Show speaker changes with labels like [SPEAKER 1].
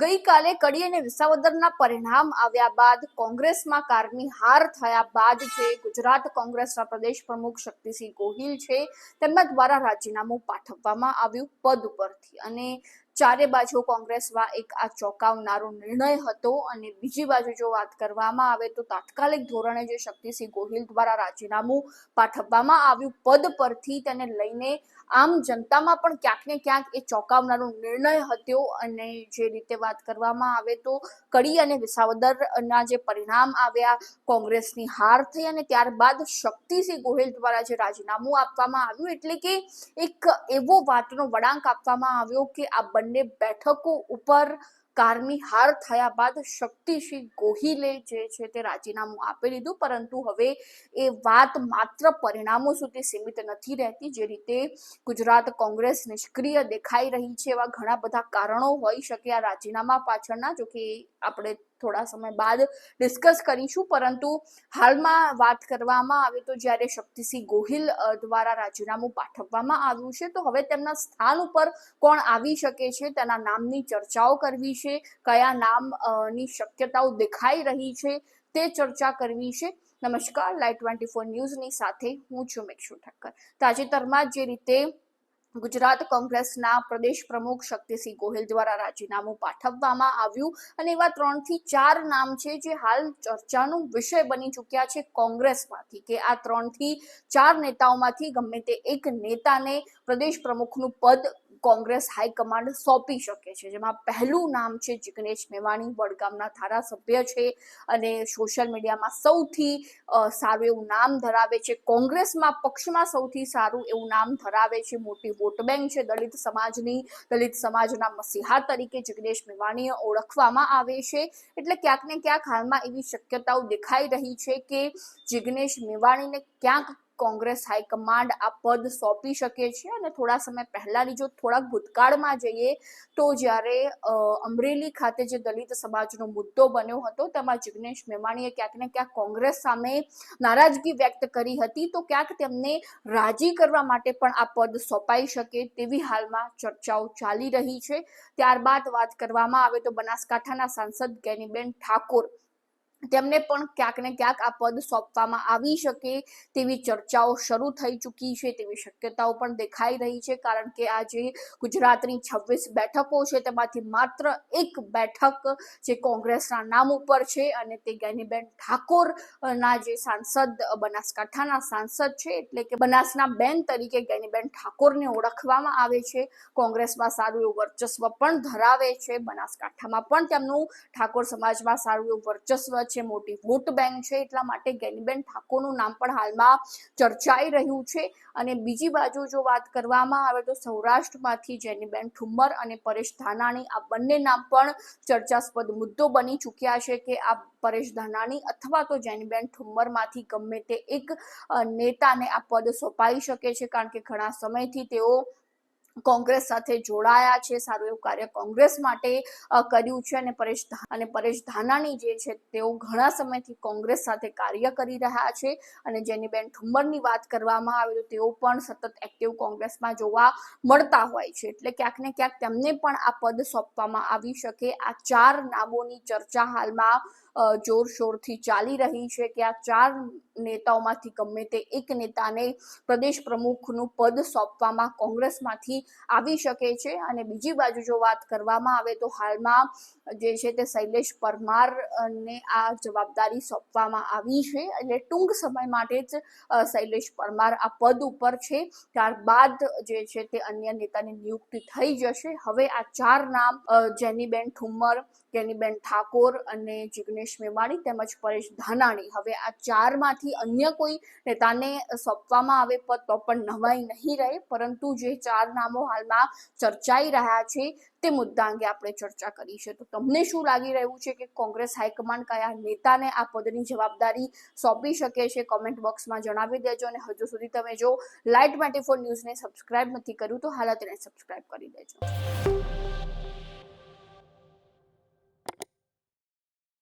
[SPEAKER 1] ગઈકાલે કડી અને વિસાવદરના પરિણામ આવ્યા બાદ કોંગ્રેસમાં કારની હાર થયા બાદ જે ગુજરાત કોંગ્રેસના પ્રદેશ પ્રમુખ શક્તિસિંહ ગોહિલ છે તેમના દ્વારા રાજીનામું પાઠવવામાં આવ્યું પદ ઉપરથી. અને ચારે બાજુ કોંગ્રેસમાં એક આ ચોંકાવનારો નિર્ણય હતો અને બીજી બાજુ જો વાત કરવામાં આવે તો તાત્કાલિક ધોરણે જે શક્તિસિંહ ગોહિલ દ્વારા રાજીનામું પાઠવવામાં આવ્યું, પદ પરથી તેને લઈને આમ જનતામાં પણ ક્યાંક ને ક્યાંક એ ચોંકાવનારો નિર્ણય હતો અને જે રીતે વાત કરવામાં આવે તો કડી અને વિસાવદરના જે પરિણામ આવ્યા, કોંગ્રેસની હાર થઈ અને ત્યારબાદ શક્તિસિંહ ગોહિલ દ્વારા જે રાજીનામું આપવામાં આવ્યું, એટલે કે એક એવો વાતનો વળાંક આપવામાં આવ્યો કે આ બંને બેઠકો ઉપર કારની હાર થયા બાદ શક્તિસિંહ ગોહિલે જે છે તે રાજીનામું આપી દીધું. પરંતુ હવે એ વાત માત્ર પરિણામો સુધી સીમિત નથી રહેતી. જે રીતે ગુજરાત કોંગ્રેસ નિષ્ક્રિય દેખાઈ રહી છે એવા ઘણા બધા કારણો હોઈ શકે આ રાજીનામા પાછળના. જો કે આપણે થોડા સમય બાદ ડિસ્કસ કરીશું. પરંતુ હાલમાં વાત કરવામાં આવે તો જ્યારે શક્તિસિંહ ગોહિલ દ્વારા રાજીનામું પાઠવવામાં આવ્યું છે, તો હવે તેમના સ્થાન ઉપર કોણ આવી શકે છે? તેના નામની ચર્ચાઓ કરવી છે. કયા નામની શક્યતાઓ દેખાઈ રહી છે તે ચર્ચા કરવી છે. નમસ્કાર. લાઈટ ટ્વેન્ટી ફોર ન્યૂઝની સાથે હું છું મેક્ષુ ઠક્કર તાજેતરમાં જે રીતે ગુજરાત કોંગ્રેસના પ્રદેશ પ્રમુખ શક્તિસિંહ ગોહિલ દ્વારા રાજીનામું પાઠવવામાં આવ્યું અને એવા ત્રણથી ચાર નામ છે જે હાલ ચર્ચાનો વિષય બની ચૂક્યા છે કોંગ્રેસમાંથી કે આ ત્રણથી ચાર નેતાઓમાંથી ગમે તે એક નેતાને પ્રદેશ પ્રમુખનું પદ કોંગ્રેસ હાઈકમાન્ડ સોંપી શકે છે. જેમાં પહેલું નામ છે જિગ્નેશ મેવાણી, વડગામના ધારાસભ્ય છે અને સોશિયલ મીડિયામાં સૌથી સારું એવું નામ ધરાવે છે. કોંગ્રેસમાં પક્ષમાં સૌથી સારું એવું નામ ધરાવે છે મોટી વોટ બેંક છે દલિત સમાજની. દલિત સમાજના મસીહા તરીકે જિગ્નેશ મેવાણીએ ઓળખવામાં આવે છે. એટલે ક્યાંક ને ક્યાંક હાલમાં એવી શક્યતાઓ દેખાઈ રહી છે કે જિગ્નેશ મેવાણીને ક્યાંક કોંગ્રેસ હાઈકમાન્ડ આ પદ સોંપી શકે છે અને થોડા સમય પહેલાની જો થોડાક ભૂતકાળમાં જઈએ તો જ્યારે અમરેલી ખાતે જે દલિત સમાજનો મુદ્દો બન્યો હતો, તેમાં જિગ્નેશ મેમાણીએ ક્યાંક ને ક્યાંક કોંગ્રેસ સામે નારાજગી વ્યક્ત કરી હતી, તો ક્યાંક તેમને રાજી કરવા માટે પણ આ પદ સોંપાઈ શકે તેવી હાલમાં ચર્ચાઓ ચાલી રહી છે. ત્યારબાદ વાત કરવામાં આવે તો બનાસકાંઠાના સાંસદ ગેનીબેન ઠાકોર તેમને પણ ક્યાંક ને ક્યાંક આ પદ સોંપવામાં આવી શકે તેવી ચર્ચાઓ શરૂ થઈ ચૂકી છે તેવી શક્યતાઓ પણ દેખાઈ રહી છે કારણ કે આ જે ગુજરાતની છવ્વીસ બેઠકો છે તેમાંથી માત્ર એક બેઠક જે કોંગ્રેસના નામ ઉપર છે અને તે ગેનીબેન ઠાકોરના જે સાંસદ, બનાસકાંઠાના સાંસદ છે એટલે કે બનાસના બેન તરીકે ગેનીબેન ઠાકોરને ઓળખવામાં આવે છે. કોંગ્રેસમાં સારું એવું વર્ચસ્વ પણ ધરાવે છે. બનાસકાંઠામાં પણ તેમનું ઠાકોર સમાજમાં સારું એવું વર્ચસ્વ છે મોટી. વોટ બેંક છે એટલા માટે ગેનીબેન ઠાકોરનું નામ પણ હાલમાં ચર્ચાઈ રહ્યું છે. અને બીજી બાજુ જો વાત કરવામાં આવે તો સૌરાષ્ટ્રમાંથી જેનીબેન ઠુમ્મર અને પરેશ ધાનાણી આ બંને નામ પણ ચર્ચાસ્પદ મુદ્દો બની ચૂક્યા છે કે આ પરેશ ધાનાણી અથવા તો જેનીબેન ઠુમ્મરમાંથી ગમે તે એક નેતાને આ પદ સોંપાઈ શકે છે. કારણ કે ઘણા સમયથી તેઓ કોંગ્રેસ સાથે જોડાયા છે, સારું એવું કાર્ય કોંગ્રેસ માટે કર્યું છે અને પરેશ અને પરેશ ધાનાણી જે છે તેઓ ઘણા સમયથી કોંગ્રેસ સાથે કાર્ય કરી રહ્યા છે અને જેની બેન ઠુમ્મરની વાત કરવામાં આવે તો તેઓ પણ સતત એક્ટિવ કોંગ્રેસમાં જોવા મળતા હોય છે. એટલે ક્યાંક ને ક્યાંક તેમને પણ આ પદ સોંપવામાં આવી શકે. આ ચાર નામોની ચર્ચા હાલમાં જોરશોરથી ચાલી રહી છે કે આ ચાર નેતાઓમાંથી ગમે તે એક નેતાને પ્રદેશ પ્રમુખનું પદ સોંપવામાં કોંગ્રેસમાંથી આવી શકે છે. અને બીજી બાજુ જો વાત કરવામાં આવે તો હાલમાં જે છે તે શૈલેષ પરમાર અ, ને આ જવાબદારી સોંપવામાં આવી છે. એટલે ટૂંક સમય માટે જ શૈલેષ પરમાર આ પદ ઉપર છે. ત્યારબાદ જે છે તે અન્ય નેતાની નિયુક્તિ થઈ જશે. હવે આ ચાર નામ જેનીબેન ઠુમ્મર જેનીબેન ઠાકોર અને જિગ્નેશ મેવાણી તેમજ પરેશ ધાનાણી. હવે આ ચારમાંથી અન્ય કોઈ નેતાને સોંપવામાં આવે પદ તો પણ નવાઈ નહીં રહે. પરંતુ જે ચાર નામો હાલમાં ચર્ચાઈ રહ્યા છે, તે મુદ્દા અંગે આપણે ચર્ચા કરી છે. તો તમને શું લાગી રહ્યું છે કે કોંગ્રેસ હાઈકમાન્ડ કયા નેતાને આ પદની જવાબદારી સોંપી શકે છે? કોમેન્ટ બોક્સમાં જણાવી દેજો અને હજુ સુધી તમે જો લાઇટ ટ્વેન્ટી ફોર ન્યૂઝને સબસ્ક્રાઇબ નથી કર્યું તો હાલ તેને સબસ્ક્રાઇબ કરી દેજો.